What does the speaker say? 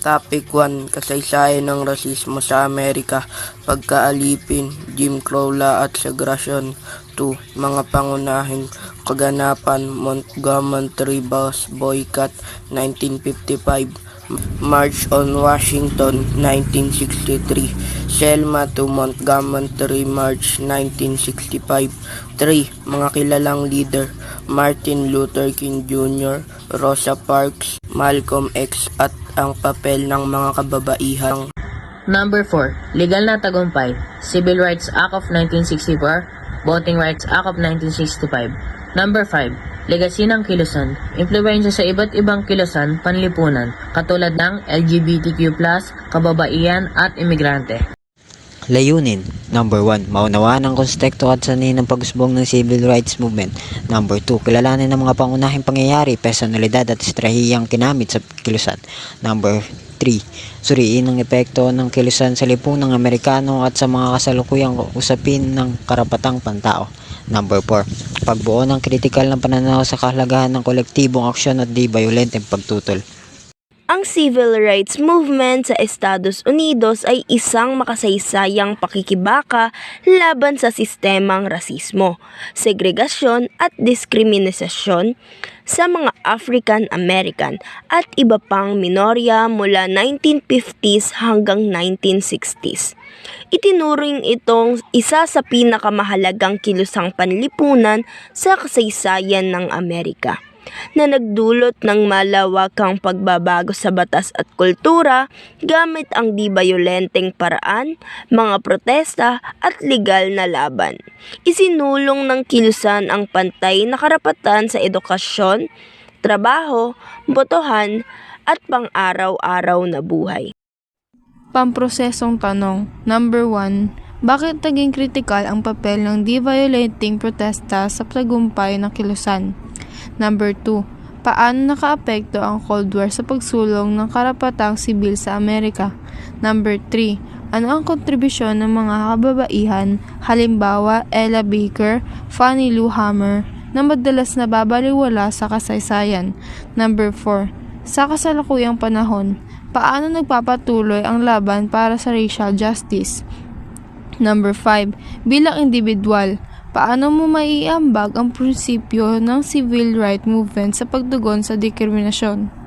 Topic 1. Kasaysayan ng rasismo sa Amerika, pagkaalipin, Jim Crow law at segregasyon. 2. Mga pangunahing kaganapan, Montgomery Bus Boycott, 1955. March on Washington, 1963. Selma to Montgomery March, 1965. 3. Mga kilalang leader, Martin Luther King Jr., Rosa Parks, Malcolm X at ang papel ng mga kababaihan. Number 4. Legal na tagumpay. Civil Rights Act of 1964, Voting Rights Act of 1965. Number 5. Legacy ng kilusan. Impluensya sa iba't ibang kilusan, panlipunan, katulad ng LGBTQ+, kababaihan at imigrante. Layunin Number 1. Maunawaan ang konteksto at sanay ng pag-usbong ng civil rights movement. Number 2. Kilalanin ang mga pangunahing pangyayari, personalidad at estrahiyang kinamit sa kilusan. Number 3. Suriin ang epekto ng kilusan sa lipunang Amerikano at sa mga kasalukuyang usapin ng karapatang pantao. Number 4. Pagbuo ng kritikal na pananaw sa kahalagahan ng kolektibong aksyon at di violenteng pagtutol. Ang civil rights movement sa Estados Unidos ay isang makasaysayang pakikibaka laban sa sistemang rasismo, segregasyon at diskriminasyon sa mga African American at iba pang minorya mula 1950s hanggang 1960s. Itinuring itong isa sa pinakamahalagang kilusang panlipunan sa kasaysayan ng Amerika na nagdulot ng malawakang pagbabago sa batas at kultura gamit ang di bayolenteng paraan, mga protesta at legal na laban. Isinulong ng kilusan ang pantay na karapatan sa edukasyon, trabaho, botohan at pang-araw-araw na buhay. Pamprosesong tanong. Number 1. Bakit naging kritikal ang papel ng de-violating protesta sa tagumpay ng kilusan? Number 2. Paano nakaapekto ang Cold War sa pagsulong ng karapatang sibil sa Amerika? Number 3. Ano ang kontribusyon ng mga kababaihan, halimbawa Ella Baker, Fannie Lou Hammer, na madalas nababaliwala sa kasaysayan? Number 4. Sa kasalukuyang panahon, paano nagpapatuloy ang laban para sa racial justice? Number 5. Bilang individual, paano mo maiambag ang prinsipyo ng civil right movement sa pagtugon sa diskriminasyon?